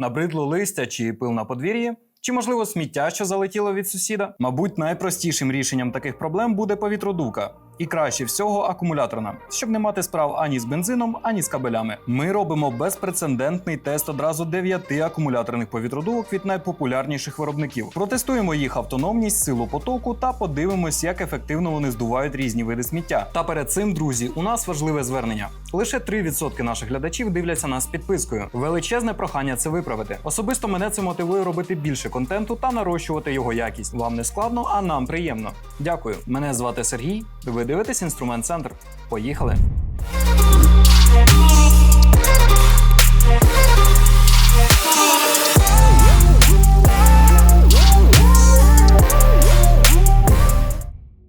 Набридло листя чи пил на подвір'ї? Чи можливо сміття, що залетіло від сусіда? Мабуть, найпростішим рішенням таких проблем буде повітродувка. І краще всього акумуляторна, щоб не мати справ ані з бензином, ані з кабелями. Ми робимо безпрецедентний тест одразу дев'яти акумуляторних повітродувок від найпопулярніших виробників. Протестуємо їх автономність, силу потоку та подивимось, як ефективно вони здувають різні види сміття. Та перед цим, друзі, у нас важливе звернення. Лише 3% наших глядачів дивляться нас підпискою. Величезне прохання це виправити. Особисто мене це мотивує робити більше контенту та нарощувати його якість. Вам не складно, а нам приємно. Дякую. Мене звати Сергій. Ви дивитесь інструмент центр. Поїхали.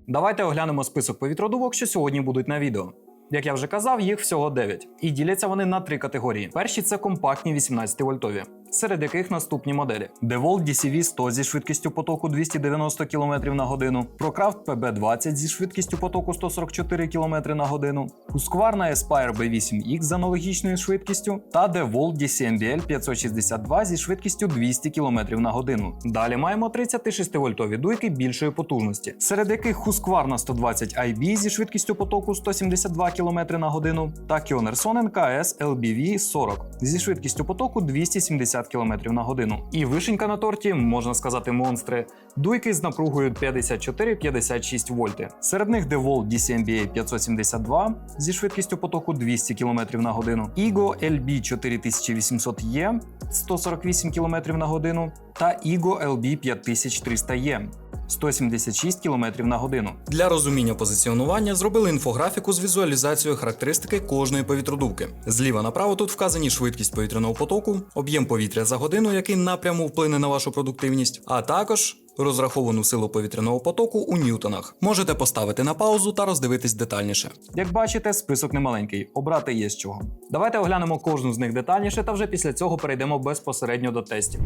Давайте оглянемо список повітродувок, що сьогодні будуть на відео. Як я вже казав, їх всього 9. І діляться вони на три категорії. Перші це компактні 18 вольтові, серед яких наступні моделі: DeWalt DCV 100 зі швидкістю потоку 290 км на годину, ProCraft PB20 зі швидкістю потоку 144 км на годину, Husqvarna Aspire B8X з аналогічною швидкістю. Та DeWalt DCMBL 562 зі швидкістю 200 км на годину. Далі маємо 36 вольтові дуйки більшої потужності, серед яких Husqvarna 120 IB зі швидкістю потоку 172 км на годину та Kionersonen KS LBV 40 зі швидкістю потоку 270 км на годину. І вишенька на торті, можна сказати, монстри, дуйки з напругою 54-56 вольти. Серед них DeWalt DCMBA 572 зі швидкістю потоку 200 км на годину, Igo LB 4800E 148 км на годину та Igo LB 5300E 176 км на годину. Для розуміння позиціонування зробили інфографіку з візуалізацією характеристики кожної повітродувки. Зліва направо тут вказані швидкість повітряного потоку, об'єм повітря за годину, який напряму вплине на вашу продуктивність, а також розраховану силу повітряного потоку у ньютонах. Можете поставити на паузу та роздивитись детальніше. Як бачите, список немаленький, обрати є з чого. Давайте оглянемо кожну з них детальніше, та вже після цього перейдемо безпосередньо до тестів.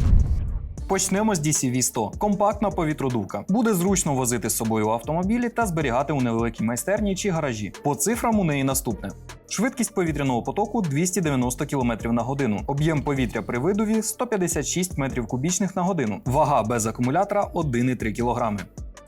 Почнемо з DCV-100. Компактна повітродувка. Буде зручно возити з собою автомобілі та зберігати у невеликій майстерні чи гаражі. По цифрам у неї наступне. Швидкість повітряного потоку 290 км на годину. Об'єм повітря при видові 156 метрів кубічних на годину. Вага без акумулятора 1,3 кг.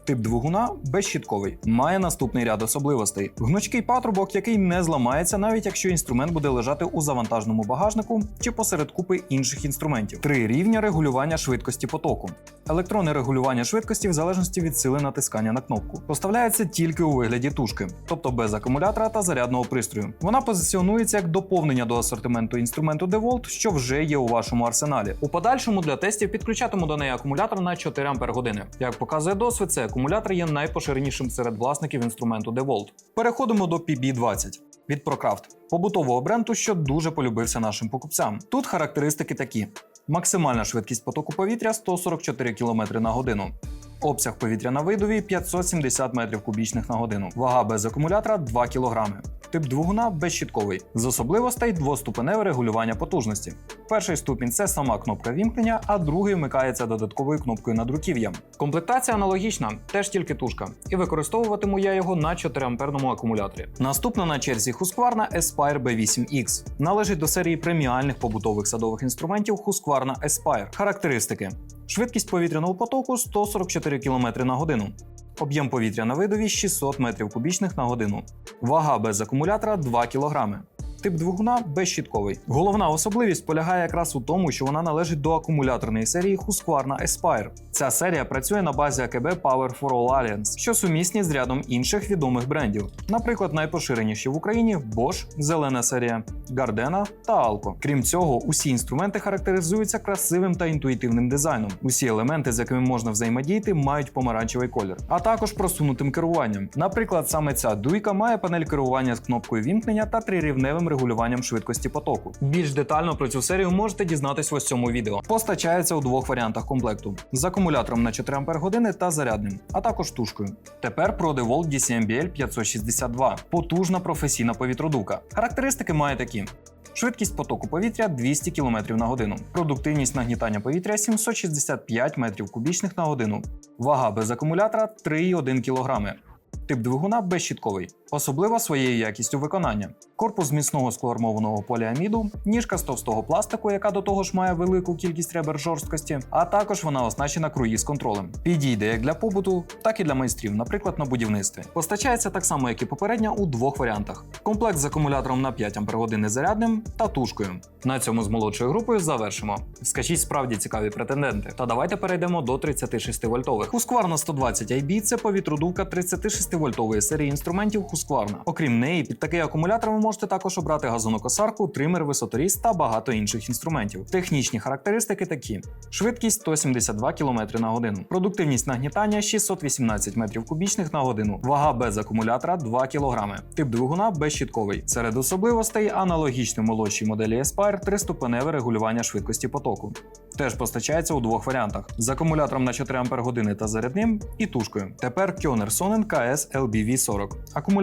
Тип двигуна безщітковий. Має наступний ряд особливостей: гнучкий патрубок, який не зламається, навіть якщо інструмент буде лежати у завантажному багажнику чи посеред купи інших інструментів. Три рівня регулювання швидкості потоку. Електронне регулювання швидкості в залежності від сили натискання на кнопку. Поставляється тільки у вигляді тушки, тобто без акумулятора та зарядного пристрою. Вона позиціонується як доповнення до асортименту інструменту DeWalt, що вже є у вашому арсеналі. У подальшому для тестів підключатиму до неї акумулятор на 4 Ах. Як показує досвід, цей акумулятор є найпоширенішим серед власників інструменту DeWalt. Переходимо до PB20 від ProCraft, побутового бренду, що дуже полюбився нашим покупцям. Тут характеристики такі: максимальна швидкість потоку повітря 144 км на годину. Обсяг повітря на видові 570 метрів кубічних на годину. Вага без акумулятора 2 кг. Тип двигуна безщітковий. З особливостей двоступеневе регулювання потужності. Перший ступінь це сама кнопка вімкнення, а другий вмикається додатковою кнопкою над руків'ям. Комплектація аналогічна, теж тільки тушка, і використовуватиму я його на 4 амперному акумуляторі. Наступна на черзі Husqvarna Aspire B8X. Належить до серії преміальних побутових садових інструментів Husqvarna Aspire. Характеристики: швидкість повітряного потоку 144 км на годину. Об'єм повітря на видові 600 метрів кубічних на годину. Вага без акумулятора 2 кг. Тип двигуна безщітковий. Головна особливість полягає якраз у тому, що вона належить до акумуляторної серії Husqvarna Aspire. Ця серія працює на базі АКБ Power for All Alliance, що сумісні з рядом інших відомих брендів. Наприклад, найпоширеніші в Україні Bosch, зелена серія, Gardena та Alco. Крім цього, усі інструменти характеризуються красивим та інтуїтивним дизайном. Усі елементи, з якими можна взаємодіяти, мають помаранчевий колір, а також просунутим керуванням. Наприклад, саме ця дуйка має панель керування з кнопкою вімкнення та трирівневим регулюванням швидкості потоку. Більш детально про цю серію можете дізнатись в ось цьому відео. Постачається у двох варіантах комплекту: з акумулятором на 4 Ах та зарядним, а також тушкою. Тепер про DeWalt DCMBL 562 потужна професійна повітродувка. Характеристики має такі. Швидкість потоку повітря 200 км на годину. Продуктивність нагнітання повітря 765 метрів кубічних на годину. Вага без акумулятора 3,1 кг. Тип двигуна безщітковий. Особливо своєю якістю виконання. Корпус міцного склоармованого поліаміду, ніжка з товстого пластику, яка до того ж має велику кількість ребер жорсткості, а також вона оснащена круїз контролем. Підійде як для побуту, так і для майстрів, наприклад, на будівництві. Постачається так само, як і попередня, у двох варіантах: комплект з акумулятором на 5 Ах зарядним та тушкою. На цьому з молодшою групою завершимо. Скажіть справді цікаві претенденти. Та давайте перейдемо до 36 вольтових. Husqvarna 120 IB – це повітродувка 36 вольтової серії інструментів Husqvarna. Окрім неї, під такий акумулятор ви можете також обрати газонокосарку, тример, висоторіз та багато інших інструментів. Технічні характеристики такі: швидкість 172 км на годину, продуктивність нагнітання 618 метрів кубічних на годину, вага без акумулятора 2 кг, тип двигуна безщітковий. Серед особливостей аналогічно молодшій моделі Aspire триступеневе регулювання швидкості потоку. Теж постачається у двох варіантах: з акумулятором на 4 Ах та зарядним і тушкою. Тепер Kioner Sonnen KS LBV40.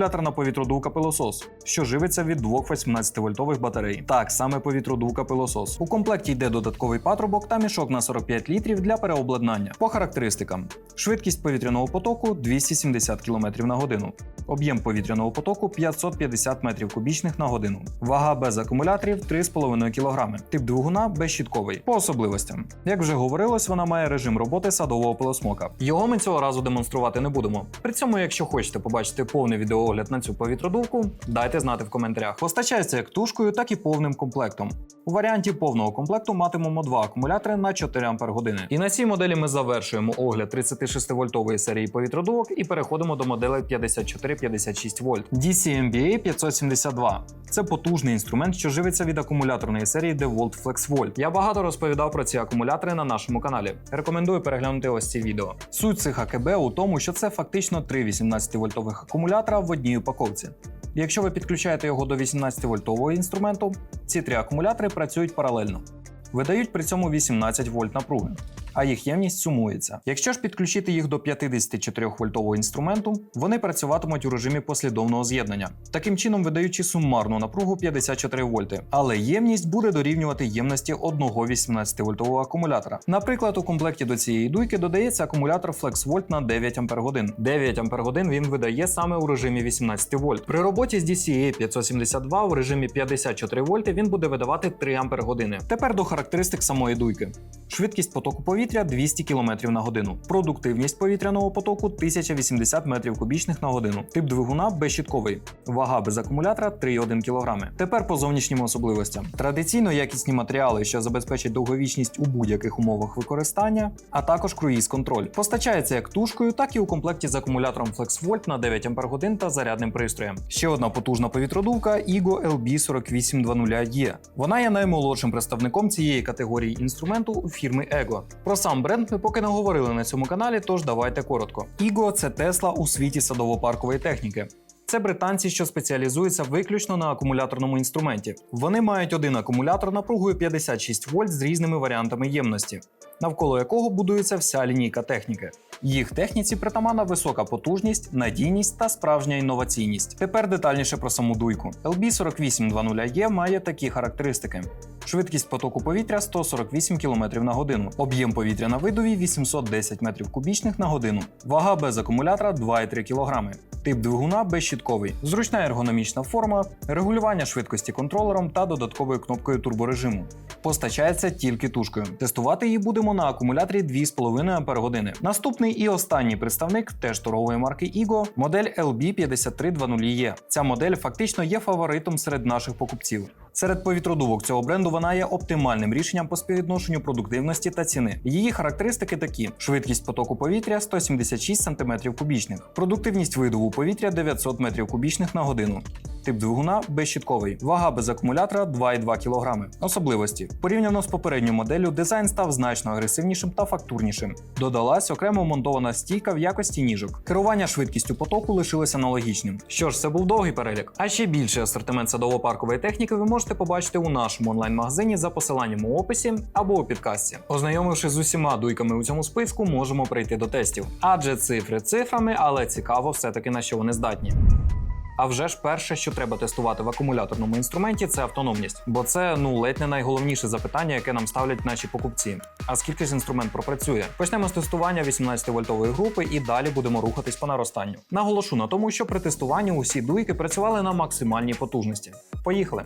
Акумуляторна повітродувка пилосос, що живиться від двох 18-вольтових батарей. Так, саме повітродувка пилосос. У комплекті йде додатковий патрубок та мішок на 45 літрів для переобладнання. По характеристикам: швидкість повітряного потоку 270 км на годину. Об'єм повітряного потоку 550 метрів кубічних на годину. Вага без акумуляторів 3,5 кг. Тип двигуна безщітковий. По особливостям. Як вже говорилось, вона має режим роботи садового пилосмока. Його ми цього разу демонструвати не будемо. При цьому, якщо хочете побачити повний відеоогляд на цю повітродувку, дайте знати в коментарях. Постачається як тушкою, так і повним комплектом. У варіанті повного комплекту матимемо два акумулятори на 4 Ах. І на цій моделі ми завершуємо огляд 36 вольтової серії повітродувок і переходимо до моделей 54-56 вольт. DCMBA 572. Це потужний інструмент, що живиться від акумуляторної серії DeWalt FlexVolt. Я багато розповідав про ці акумулятори на нашому каналі. Рекомендую переглянути ось ці відео. Суть цих АКБ у тому, що це фактично три 18-вольтових акумулятора в одній упаковці. Якщо ви підключаєте його до 18-вольтового інструменту, ці три акумулятори працюють паралельно. Видають при цьому 18 вольт напруги, а їх ємність сумується. Якщо ж підключити їх до 54 вольтового інструменту, вони працюватимуть у режимі послідовного з'єднання, таким чином видаючи сумарну напругу 54 вольти, але ємність буде дорівнювати ємності одного 18 вольтового акумулятора. Наприклад, у комплекті до цієї дуйки додається акумулятор FlexVolt на 9 Ах. 9 Ах він видає саме у режимі 18 вольт. При роботі з DCA 572 у режимі 54 вольти він буде видавати 3 Ах. Тепер до характеристик самої дуйки. Швидкість потоку повітря 200 км на годину. Продуктивність повітряного потоку 1080 метрів кубічних на годину. Тип двигуна безщітковий. Вага без акумулятора 3,1 кг. Тепер по зовнішнім особливостям. Традиційно якісні матеріали, що забезпечать довговічність у будь-яких умовах використання, а також круїз контроль. Постачається як тушкою, так і у комплекті з акумулятором FlexVolt на 9 Ах та зарядним пристроєм. Ще одна потужна повітродувка Igo LB4820E. Вона є наймолодшим представником цієї категорії інструменту у фірми Ego. Про сам бренд ми поки не говорили на цьому каналі, тож давайте коротко. Іго – це Тесла у світі садово-паркової техніки. Це британці, що спеціалізуються виключно на акумуляторному інструменті. Вони мають один акумулятор напругою 56 вольт з різними варіантами ємності, навколо якого будується вся лінійка техніки. Їх техніці притаманна висока потужність, надійність та справжня інноваційність. Тепер детальніше про саму дуйку. LB4820E має такі характеристики. Швидкість потоку повітря 148 км на годину, об'єм повітря на видові 810 метрів кубічних на годину, вага без акумулятора 2,3 кг. Тип двигуна безщітковий, зручна ергономічна форма, регулювання швидкості контролером та додатковою кнопкою турборежиму. Постачається тільки тушкою. Тестувати її будемо на акумуляторі 2,5 Ах. Наступний і останній представник теж торгової марки Igo – модель LB5320E. Ця модель фактично є фаворитом серед наших покупців. Серед повітродувок цього бренду вона є оптимальним рішенням по співвідношенню продуктивності та ціни. Її характеристики такі: швидкість потоку повітря 176 см кубічних, продуктивність видову повітря 900 метрів кубічних на годину. Тип двигуна безщітковий, вага без акумулятора 2,2 кг. Особливості порівняно з попередньою моделлю, дизайн став значно агресивнішим та фактурнішим. Додалась окремо монтована стійка в якості ніжок. Керування швидкістю потоку лишилося аналогічним. Що ж, це був довгий перелік. А ще більший асортимент садово-паркової техніки ви можете побачити у нашому онлайн-магазині за посиланням у описі або у підкасті. Ознайомившись з усіма дуйками у цьому списку, можемо прийти до тестів. Адже цифри цифрами, але цікаво все таки на що вони здатні. А вже ж перше, що треба тестувати в акумуляторному інструменті, це автономність, бо це ну ледь не найголовніше запитання, яке нам ставлять наші покупці. А скільки ж інструмент пропрацює? Почнемо з тестування 18 вольтової групи і далі будемо рухатись по наростанню. Наголошу на тому, що при тестуванні усі дуйки працювали на максимальній потужності. Поїхали.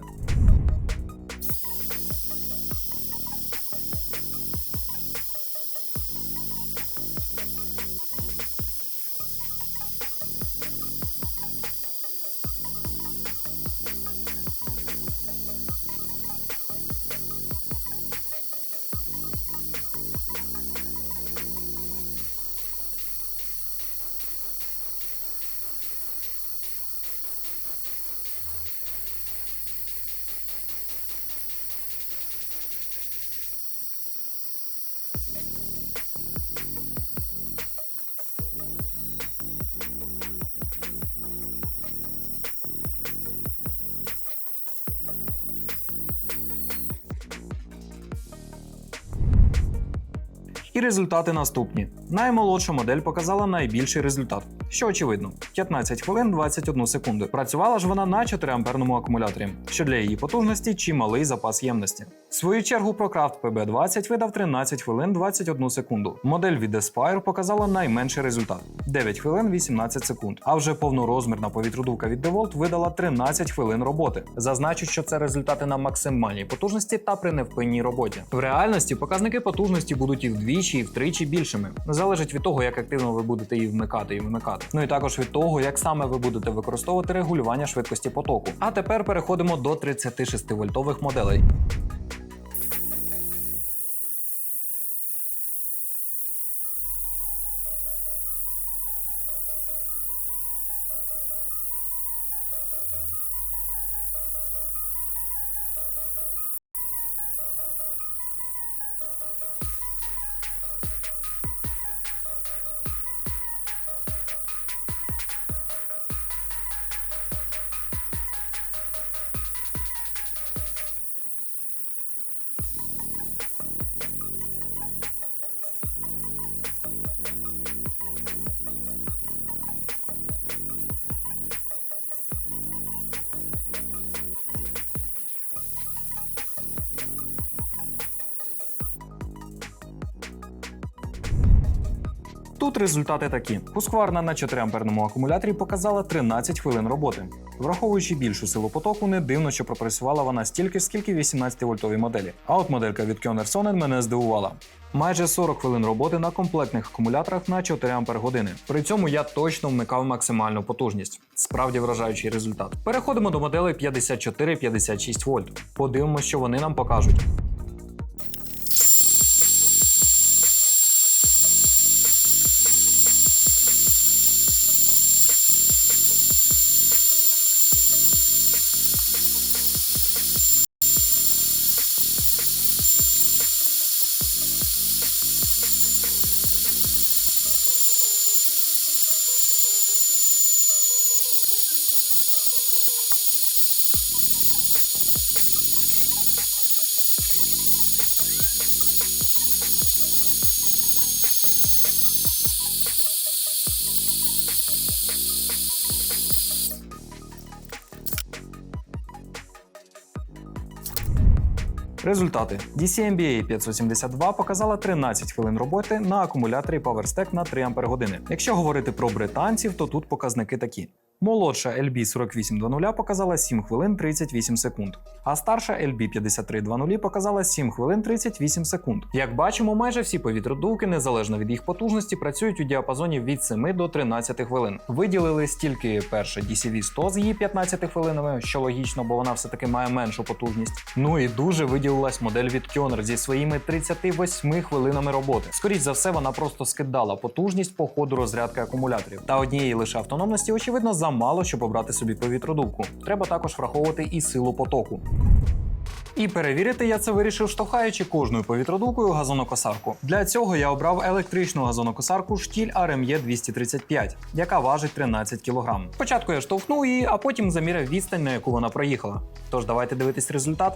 І результати наступні. Наймолодша модель показала найбільший результат, що очевидно 15 хвилин 21 секунду. Працювала ж вона на 4 амперному акумуляторі, що для її потужності чималий запас ємності. В свою чергу ProCraft PB20 видав 13 хвилин 21 секунду. Модель від Aspire показала найменший результат 9 хвилин 18 секунд. А вже повнорозмірна повітродувка від DeWalt видала 13 хвилин роботи. Зазначу, що це результати на максимальній потужності та при невпинній роботі. В реальності показники потужності будуть і вдвічі, і втричі більшими. Залежить від того, як активно ви будете її вмикати і вимикати. Ну і також від того, як саме ви будете використовувати регулювання швидкості потоку. А тепер переходимо до 36 вольтових моделей. Тут результати такі: Husqvarna на 4 амперному акумуляторі показала 13 хвилин роботи. Враховуючи більшу силу потоку, не дивно, що пропрацювала вона стільки, скільки 18 вольтовій моделі. А от моделька від Kioner Sonnen мене здивувала. Майже 40 хвилин роботи на комплектних акумуляторах на 4 ампер години. При цьому я точно вмикав максимальну потужність. Справді вражаючий результат. Переходимо до моделей 54-56 вольт. Подивимося, що вони нам покажуть. Результати DCMBA 572 показала 13 хвилин роботи на акумуляторі PowerStack на 3 Ампер-години. Якщо говорити про британців, то тут показники такі: Молодша LB 4820 показала 7 хвилин 38 секунд, а старша LB 5320 показала 7 хвилин 38 секунд. Як бачимо, майже всі повітродувки, незалежно від їх потужності, працюють у діапазоні від 7 до 13 хвилин. Виділили стільки перша DCV 100 з її 15 хвилинами, що логічно, бо вона все таки має меншу потужність. Ну і дуже виділилась модель від Kioner зі своїми 38 хвилинами роботи. Скоріше за все, вона просто скидала потужність по ходу розрядки акумуляторів. Та однієї лише автономності, очевидно, замало, щоб обрати собі повітродувку. Треба також враховувати і силу потоку. І перевірити я це вирішив, штовхаючи кожною повітродувкою газонокосарку. Для цього я обрав електричну газонокосарку штіль RME 235, яка важить 13 кг. Спочатку я штовхнув її, а потім заміряв відстань, на яку вона проїхала. Тож давайте дивитись результат.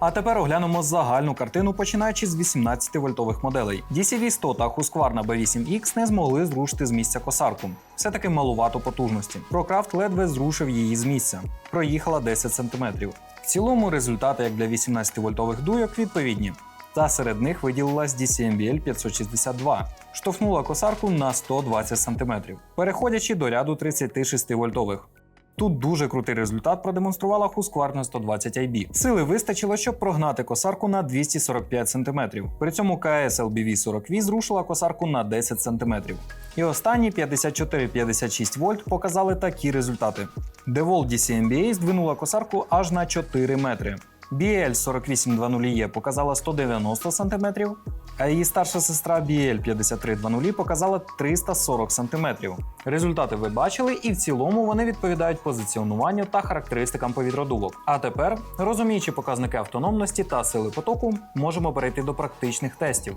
А тепер оглянемо загальну картину, починаючи з 18 вольтових моделей. DCV 100 та Husqvarna B8X не змогли зрушити з місця косарку. Все таки малувато потужності. ProCraft ледве зрушив її з місця. Проїхала 10 см. В цілому результати, як для 18 вольтових дуйок, відповідні. Та серед них виділилась DCMBL 562, штовхнула косарку на 120 см, переходячи до ряду 36 вольтових. Тут дуже крутий результат продемонструвала Husqvarna 120 IB. Сили вистачило, щоб прогнати косарку на 245 см. При цьому КС LBV 40V зрушила косарку на 10 см. І останні 54-56 вольт показали такі результати. DeWalt DCMBA здвинула косарку аж на 4 метри. BL 4820E показала 190 см, її старша сестра BL 5320 показала 340 см. Результати ви бачили, і в цілому вони відповідають позиціонуванню та характеристикам повітродувок. А тепер, розуміючи показники автономності та сили потоку, можемо перейти до практичних тестів.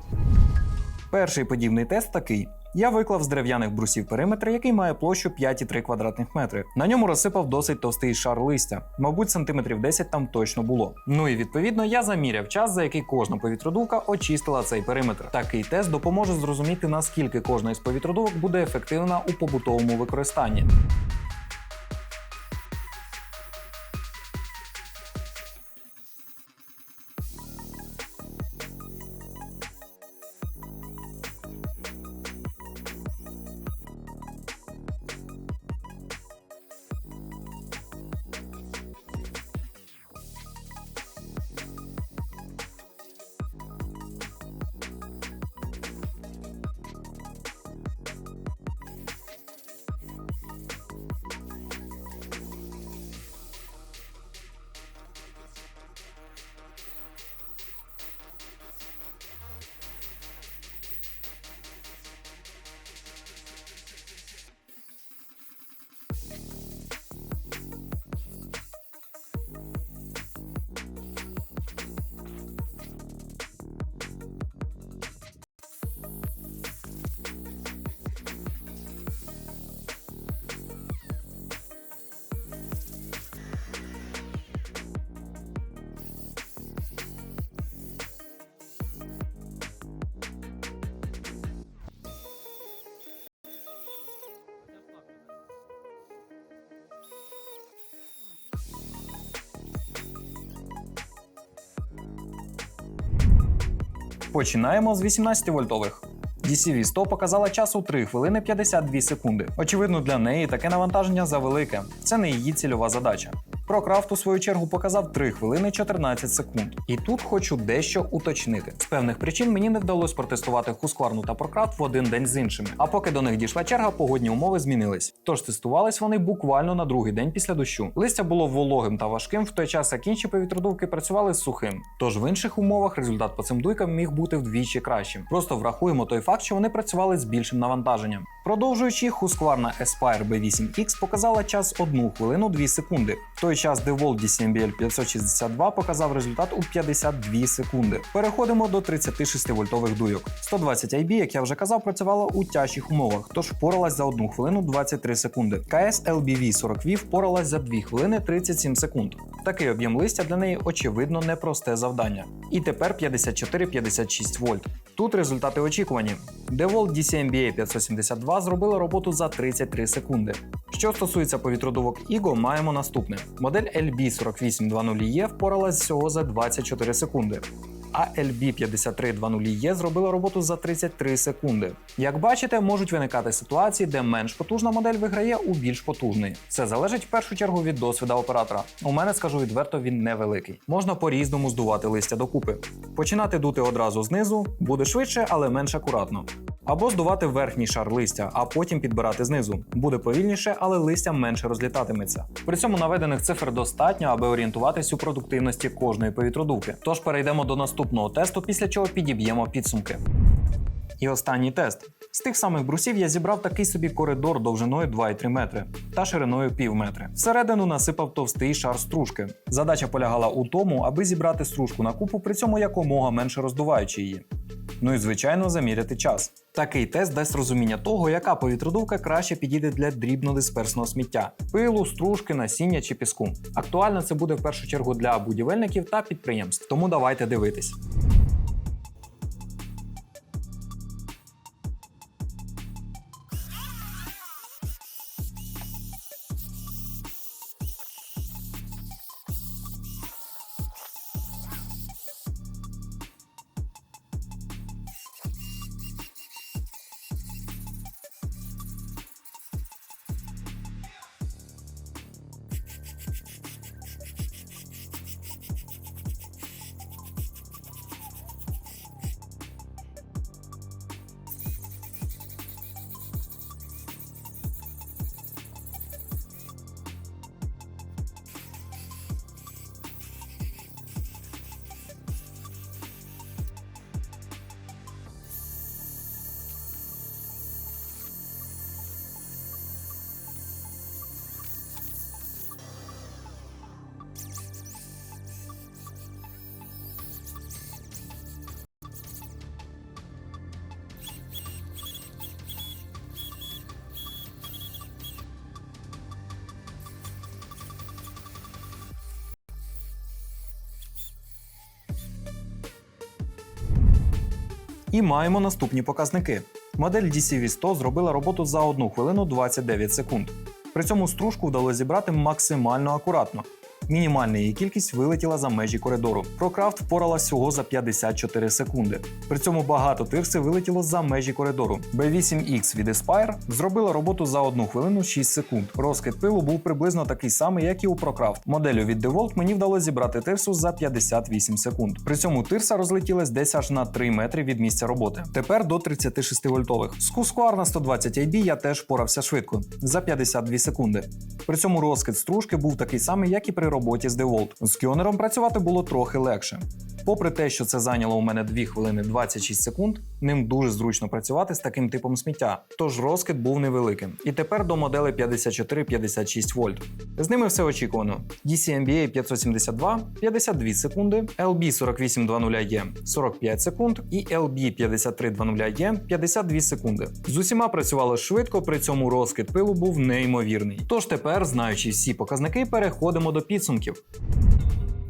Перший подібний тест такий. Я виклав з дерев'яних брусів периметр, який має площу 5,3 квадратних метри. На ньому розсипав досить товстий шар листя, мабуть, сантиметрів 10 там точно було. Ну і відповідно я заміряв час, за який кожна повітродувка очистила цей периметр. Такий тест допоможе зрозуміти, наскільки кожна із повітродувок буде ефективна у побутовому використанні. Починаємо з 18 вольтових. DCV 100 показала час у 3 хвилини 52 секунди. Очевидно, для неї таке навантаження завелике. Це не її цільова задача. ProCraft у свою чергу показав 3 хвилини 14 секунд. І тут хочу дещо уточнити. З певних причин мені не вдалося протестувати Husqvarna та ProCraft в один день з іншими. А поки до них дійшла черга, погодні умови змінились. Тож тестувались вони буквально на другий день після дощу. Листя було вологим та важким, в той час як інші повітродувки працювали сухим. Тож в інших умовах результат по цим дуйкам міг бути вдвічі кращим. Просто врахуємо той факт, що вони працювали з більшим навантаженням. Продовжуючи, Husqvarna Aspire B8X показала час 1 хвилину 2 секунди. В той час DeWalt DCMBL 562 показав результат у 52 секунди. Переходимо до 36 вольтових дуйок. 120 IB, як я вже казав, працювала у тяжчих умовах, тож впоралась за 1 хвилину 23 секунди. КС LBV 40V впоралась за 2 хвилини 37 секунд. Такий об'єм листя для неї очевидно непросте завдання. І тепер 54-56 вольт. Тут результати очікувані. DeWalt DCMBA 572 зробила роботу за 33 секунди. Що стосується повітродувок Іго, маємо наступне: модель LB4820E впоралась всього за 24 секунди. А LB5320E зробила роботу за 33 секунди. Як бачите, можуть виникати ситуації, де менш потужна модель виграє у більш потужний. Це залежить в першу чергу від досвіда оператора. У мене скажу відверто, він невеликий. Можна по-різному здувати листя докупи. Починати дути одразу знизу буде швидше, але менш акуратно. Або здувати верхній шар листя, а потім підбирати знизу. Буде повільніше, але листя менше розлітатиметься. При цьому наведених цифр достатньо, аби орієнтуватись у продуктивності кожної повітродувки. Тож перейдемо до наступного тесту, після чого підіб'ємо підсумки. І останній тест. З тих самих брусів я зібрав такий собі коридор довжиною 2,3 метри та шириною пів метри. Всередину насипав товстий шар стружки. Задача полягала у тому, аби зібрати стружку на купу, при цьому якомога менше роздуваючи її. Ну і звичайно заміряти час. Такий тест дасть розуміння того, яка повітродувка краще підійде для дрібнодисперсного сміття пилу, стружки, насіння чи піску. Актуально це буде в першу чергу для будівельників та підприємств. Тому давайте дивитись. І маємо наступні показники. Модель DCV100 зробила роботу за 1 хвилину 29 секунд. При цьому стружку вдалося зібрати максимально акуратно. Мінімальна її кількість вилетіла за межі коридору. ProCraft впоралась всього за 54 секунди. При цьому багато тирси вилетіло за межі коридору. B8X від Aspire зробила роботу за 1 хвилину 6 секунд. Розкид пилу був приблизно такий самий, як і у ProCraft. Моделю від DeWalt мені вдалося зібрати тирсу за 58 секунд. При цьому тирса розлетілась десь аж на 3 метри від місця роботи. Тепер до 36 вольтових. З Husqvarna на 120 IB я теж впорався швидко за 52 секунди. При цьому розкид стружки був такий самий, як і при роботі з DeWalt. З кьонером працювати було трохи легше. Попри те, що це зайняло у мене 2 хвилини 26 секунд, ним дуже зручно працювати з таким типом сміття, тож розкид був невеликим. І тепер до модели 54-56 вольт. З ними все очікувано. DCMBA 572 52 секунди, LB 4820E 45 секунд і LB 5320E 52 секунди. З усіма працювало швидко, при цьому розкид пилу був неймовірний. Тож тепер, знаючи всі показники, переходимо до підсумків.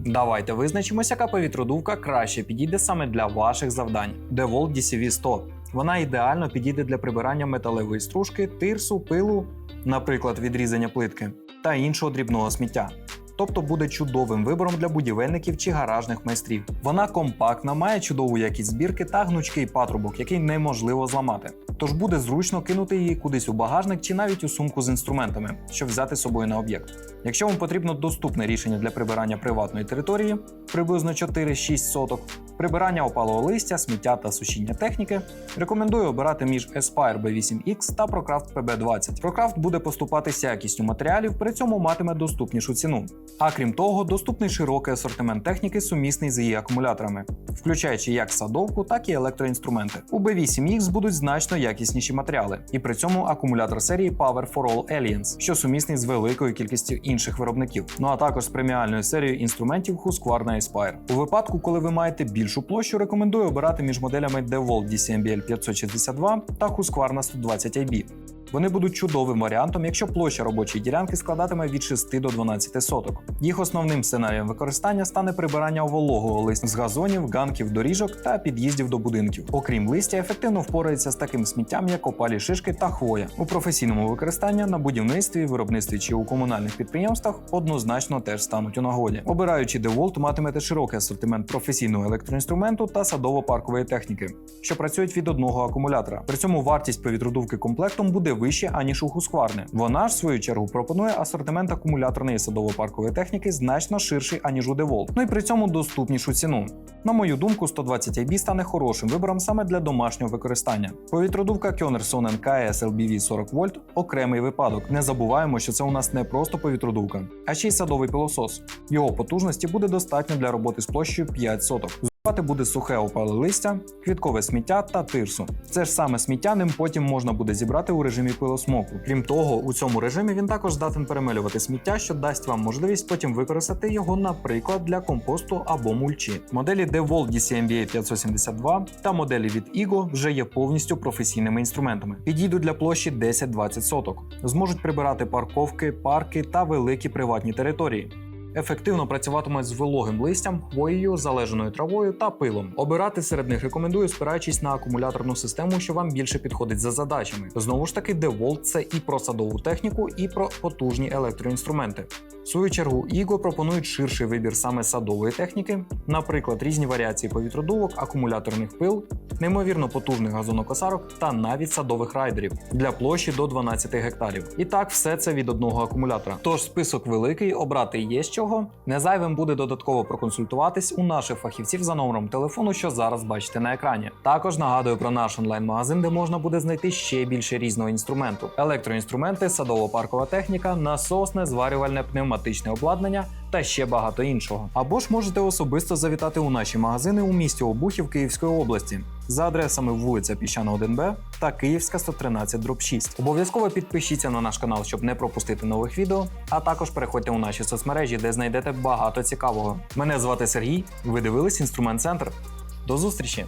Давайте визначимося, яка повітродувка краще підійде саме для ваших завдань. DeWalt DCV 100. Вона ідеально підійде для прибирання металевої стружки, тирсу, пилу, наприклад, відрізання плитки, та іншого дрібного сміття. Тобто буде чудовим вибором для будівельників чи гаражних майстрів. Вона компактна, має чудову якість збірки та гнучкий патрубок, який неможливо зламати. Тож буде зручно кинути її кудись у багажник чи навіть у сумку з інструментами, щоб взяти з собою на об'єкт. Якщо вам потрібно доступне рішення для прибирання приватної території, приблизно 4-6 соток, прибирання опалого листя, сміття та сушіння техніки, рекомендую обирати між Aspire B8X та ProCraft PB20. ProCraft буде поступатися якістю матеріалів, при цьому матиме доступнішу ціну. А крім того, доступний широкий асортимент техніки сумісний з її акумуляторами, включаючи як садовку, так і електроінструменти. У B8X будуть значно якісніші матеріали, і при цьому акумулятор серії Power for All Aliens, що сумісний з великою кількістю інших виробників. Ну а також з преміальною серією інструментів Husqvarna Aspire. У випадку, коли ви маєте більшу площу, рекомендую обирати між моделями DeWalt DCMBL 562 та Husqvarna 120 IB. Вони будуть чудовим варіантом, якщо площа робочої ділянки складатиме від 6 до 12 соток. Їх основним сценарієм використання стане прибирання вологого листя з газонів, ганків, доріжок та під'їздів до будинків. Окрім листя, ефективно впорається з таким сміттям, як опалі шишки та хвоя. У професійному використанні на будівництві, виробництві чи у комунальних підприємствах однозначно теж стануть у нагоді. Обираючи DeWalt, матимете широкий асортимент професійного електроінструменту та садово-паркової техніки, що працюють від одного акумулятора. При цьому вартість повітродувки комплектом буде вище, аніж у Husqvarna. Вона ж в свою чергу пропонує асортимент акумуляторної садово-паркової техніки значно ширший, аніж у DeWalt. Ну і при цьому доступнішу ціну. На мою думку, 120 IB стане хорошим вибором саме для домашнього використання. Повітродувка Kyonerson NKS LBV 40 вольт окремий випадок. Не забуваємо, що це у нас не просто повітродувка, а ще й садовий пилосос. Його потужності буде достатньо для роботи з площею 5 соток. Пати буде сухе опале листя, квіткове сміття та тирсу. Це ж саме сміття ним потім можна буде зібрати у режимі пилосмоку. Крім того, у цьому режимі він також здатен перемелювати сміття, що дасть вам можливість потім використати його, наприклад, для компосту або мульчі. Моделі DeWalt DCMBA 572 та моделі від Igo вже є повністю професійними інструментами. Підійдуть для площі 10-20 соток, зможуть прибирати парковки, парки та великі приватні території. Ефективно працюватимуть з вологим листям, хвоєю, залеженою травою та пилом. Обирати серед них рекомендую, спираючись на акумуляторну систему, що вам більше підходить за задачами. Знову ж таки, DeWalt – це і про садову техніку, і про потужні електроінструменти. В свою чергу, Іго пропонують ширший вибір саме садової техніки, наприклад, різні варіації повітродувок, акумуляторних пил, неймовірно потужних газонокосарок та навіть садових райдерів для площі до 12 гектарів. І так, все це від одного акумулятора. Тож список великий, обрати є з чого. Не зайвим буде додатково проконсультуватись у наших фахівців за номером телефону, що зараз бачите на екрані. Також нагадую про наш онлайн-магазин, де можна буде знайти ще більше різного інструменту: електроінструменти, садово-паркова техніка, насосне, зварювальне, пневматичне обладнання та ще багато іншого. Або ж можете особисто завітати у наші магазини у місті Обухів Київської області за адресами вулиця Піщана 1Б та Київська 113 дроб 6. Обов'язково підпишіться на наш канал, щоб не пропустити нових відео, а також переходьте у наші соцмережі, де знайдете багато цікавого. Мене звати Сергій. Ви дивились інструмент центр. До зустрічі!